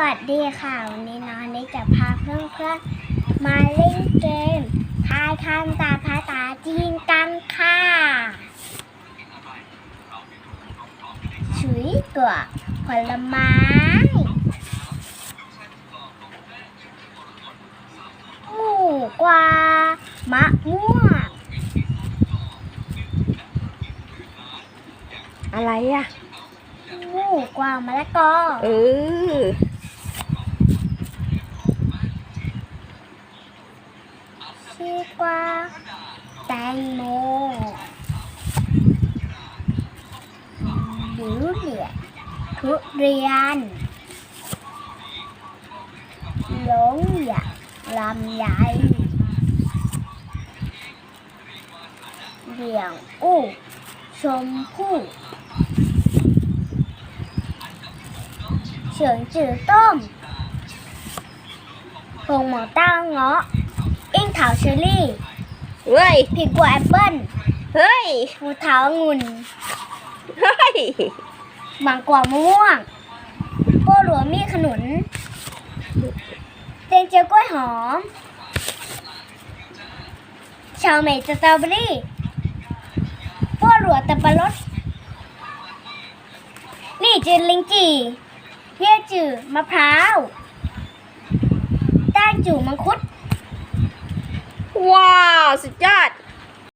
วัสดีค่ะ วันนี้น้องนี่จะพาเพื่อนๆมาเล่นเกมทายคำตาภาษาจีนกันค่ะชุยตัวผลไม้หมูกวามะม่วงอะไรอะหมูกวามะละกอเออ ชีกวาแตงโมหรือเหลียดทุเรียนหลงหยาลำไยเหลี่ยงอู้ชมพู่เฉิงจือต้มผงหม อเต้าเงาะอิงเถาเชอรี่เฮ้ยผิดกว่าแอปเปิ้ลเฮ้ยภูเถาองุ่นเฮ้ยบางกว่ามะม่วงโป้หลัวมีขนุนเตียงเจียวกล้วยหอม ชาวเมยสตรอเบอรี่โป้หลัวตะปะรดลี่จือลิงจีเย่จือมะพร้าวต้านจู่มังคุดว้าว สุดยอด